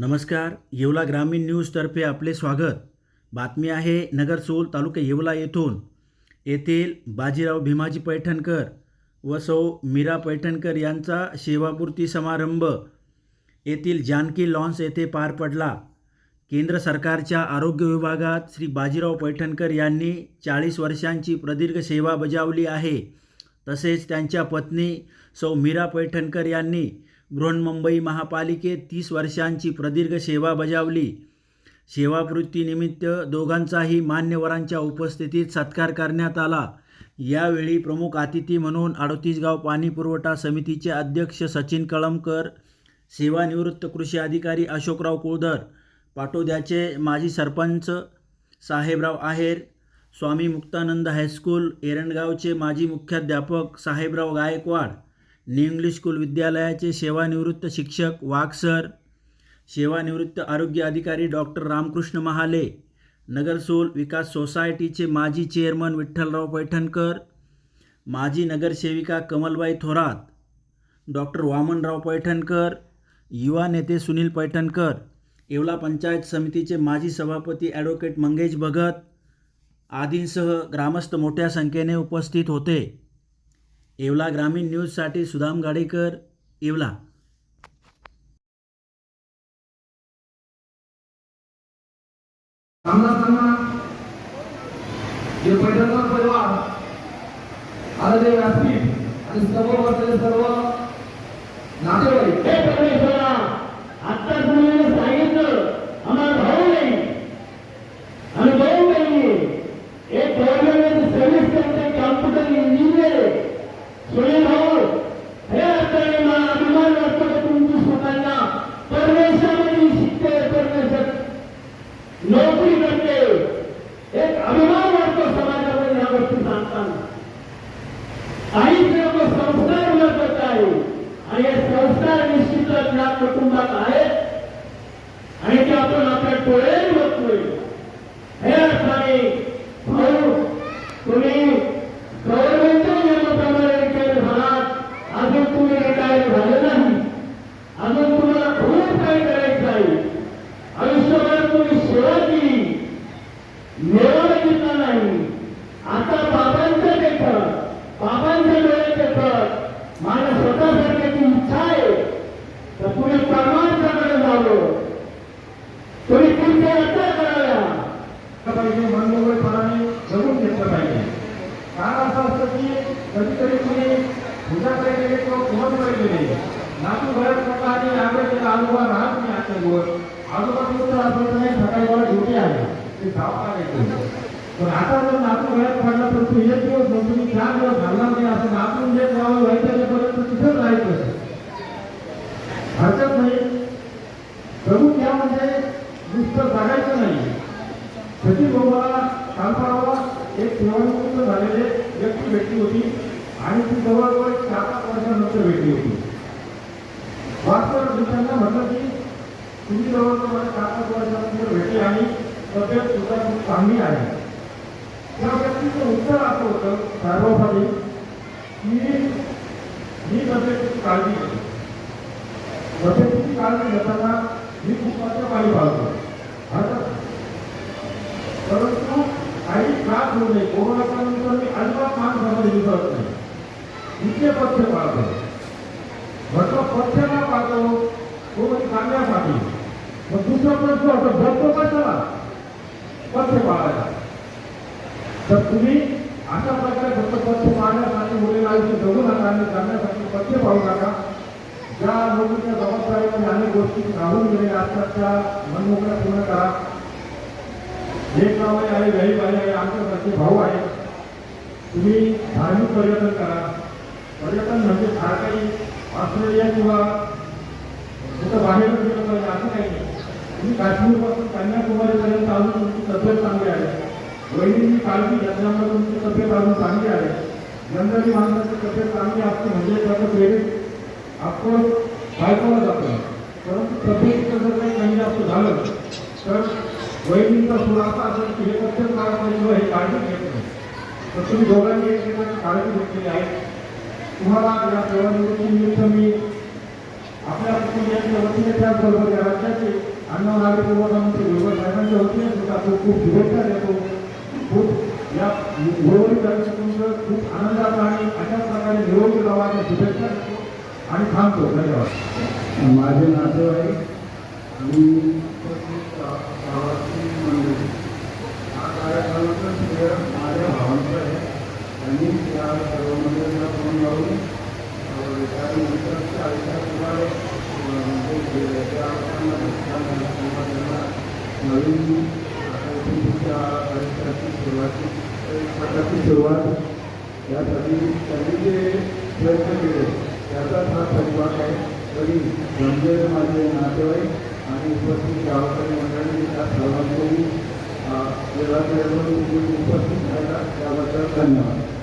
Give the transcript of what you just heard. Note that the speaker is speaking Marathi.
नमस्कार येवला ग्रामीण न्यूजतर्फे आपले स्वागत. बातमी आहे नगरसोल तालुका येवला येथून. येथील बाजीराव भीमाजी पैठणकर व सौ मीरा पैठणकर यांचा सेवापूर्ती समारंभ येथील जानकी लॉन्स येथे पार पडला. केंद्र सरकारच्या आरोग्य विभागात श्री बाजीराव पैठणकर यांनी चाळीस वर्षांची प्रदीर्घ सेवा बजावली आहे. तसेच त्यांच्या पत्नी सौ मीरा पैठणकर यांनी बृहन्मुंबई महापालिकेत तीस वर्षांची प्रदीर्घ सेवा बजावली. सेवावृत्तीनिमित्त दोघांचाही मान्यवरांच्या उपस्थितीत सत्कार करण्यात आला. यावेळी प्रमुख अतिथी म्हणून अडतीसगाव पाणी पुरवठा समितीचे अध्यक्ष सचिन कळमकर सेवानिवृत्त कृषी अधिकारी अशोकराव कुळधर पाटोद्याचे माजी सरपंच साहेबराव आहेर स्वामी मुक्तानंद हायस्कूल एरंडगावचे माजी मुख्याध्यापक साहेबराव गायकवाड इंग्लिश स्कूल विद्यालयाचे सेवानिवृत्त शिक्षक वाघसर सेवानिवृत्त आरोग्य अधिकारी डॉक्टर रामकृष्ण महाले नगरसोल विकास सोसायटीचे माजी चेअरमन विठ्ठलराव पैठणकर माजी नगरसेविका कमलबाई थोरात डॉक्टर वामनराव पैठणकर युवा नेते सुनील पैठणकर येवला पंचायत समितीचे माजी सभापती ॲडव्होकेट मंगेश भगत आदींसह ग्रामस्थ मोठ्या संख्येने उपस्थित होते. येवला ग्रामीण न्यूजसाठी सुदाम गाडेकर येवला. जे पैठणकर परिवार आलेले व्यासपीठ आणि सर्व वर्षाचे सर्व नातेवाईक हे परमेश्वरा आता तुम्ही सांगितलं आम्हाला भाऊ नाही आणि भाऊ नाही एक गव्हर्नमेंट सर्व्हिस करते कॉम्प्युटर इंजिनियर सुनील भाऊ हे अर्थाने मला अभिमान वाटतो की तुमची स्वतःला परमेश्वराने शिकते परमेश्वर नोकरी करते एक अभिमान वाटतो समाजामध्ये या गोष्टी सांगताना काही लोक संस्कार महत्त्वाचे आहे आणि हे संस्कार निश्चितच या कुटुंबात आहेत आणि ते आपण आपल्या डोळे बघतोय हे अर्थाने भाऊ तुम्ही गव्हर्नमेंटच्या नियमाप्रमाणे रिटायर झालात अजून तुम्ही रिटायर झाले नाही अजून तुम्हाला खूप काही करायचं आहे आयुष्यभर तुम्ही सेवा केली मेळावा घेतला नाही आता बाबांचं लेखन बाबांच्या डोळ्यात येतं माझ्या स्वतः करण्याची इच्छा आहे तर तुम्ही परमार्थाकडे जावं तुम्ही तुमच्या रद्द कराव्या पाहिजे मनमोकळेपणाने जगून घेतलं पाहिजे कारण असं असतं की कधीतरी कुणी तुझ्याकडे गेले किंवा कुणाकडे गेले नातू घरात म्हटलं आणि याकडे गेला आजोबा राहत नाही आजच्या दिवस आजोबा दिवस असं तर ते पण आता जर नातू घरात पडला तर तू एक दिवस मग तुम्ही चार दिवस घालणार नाही असं नातून जे तिथंच राहायचं हरकत नाही म्हणजे नुसतं जगायचं नाही एक सेवानिवृत्त झालेले व्यक्ती भेटली होती. आणि ती जवळजवळ सात आठ वर्षानंतर भेटली होती. वास्तव मी म्हटलं की तुम्ही जवळजवळ मला चार पाच वर्षानंतर भेटली आणि तब्येत सुद्धा खूप चांगली आहे. त्या व्यक्तीचं उत्तर असं होतं सर्वोपरी की मी तब्येतीची काळजी घेतो. तब्येतीची काळजी घेताना मी खूप मात्र पाणी पाळतो. परंतु काही त्रास होऊ नये कोरोना इतके पथ्य पाळतो. म्हटलं पथ्य का पाळतो तो म्हणजे चांगल्यासाठी मग दुसरा प्रश्न होतो भरतो कशाला पथ्य पाळायला. तर तुम्ही अशा प्रकारे फक्त पथ्य पाळण्यासाठी मुलीला आयुष्य जगू नका आणि करण्यासाठी पथ्य पाळू नका. ज्या लोकांच्या जबाबदारीमध्ये अनेक गोष्टी राहून गेलेल्या असतात त्या मनमोकळ्या पूर्ण करा. एक गाव आहे गरीब आहे आमच्यासारखे भाऊ आहे. तुम्ही धार्मिक पर्यटन करा. पर्यटन म्हणजे फार काही ऑस्ट्रेलिया किंवा कुठं बाहेर गेलं पाहिजे असं काही नाही तुम्ही काश्मीरपासून कन्याकुमारीपर्यंत अजून तुमची तब्येत चांगली आहे वहिनींची काळजी घेतल्यामुळे तुमची तब्येत अजून चांगली आहे जनरली माणसाची तब्येत चांगली असते म्हणजे त्याचं क्रेडिट आपण बायकोला जातं परंतु तब्येतीचं जर काही कमी जास्त झालं तर वैदिकचा सुराचा असेल की हे प्रत्येक काळामध्ये हे काळजी घेत नाही तर तुम्ही दोघांनी एकमेकांची काळजी घेतलेली आहे. तुम्हाला या निमित्त मी आपल्या कुटुंबियांच्या वतीने त्याचबरोबर या राज्याचे अन्न व नागरी पुरवठा मंत्री साहेबांच्या वतीने सुद्धा तो खूप शुभेच्छा देतो. खूप या उर्वरित आयुष्यातून खूप आनंदाचा आणि अशाच प्रकारे निरोगी गावाच्या शुभेच्छा देतो आणि थांबतो. धन्यवाद. माझे नातेवाईक आणि उपस्थित गा- मंडळी हा कार्यक्रमाचं श्रेय माझ्या भावांचं आहे. त्यांनी त्या सर्व मंदिरांना फोन लावून त्यानंतर चाळीच्या किंवा नवीन आता आयुष्याची सुरुवाती एक सुरुवात यासाठी त्यांनी जे प्रयत्न केले त्याचाच हा परिवार आहे. तरी गंभीर माझे नातेवाईक आणि उपस्थित गावकरी मंडळी त्या सर्वांनी उपस्थित राहिला. त्याबद्दल धन्यवाद.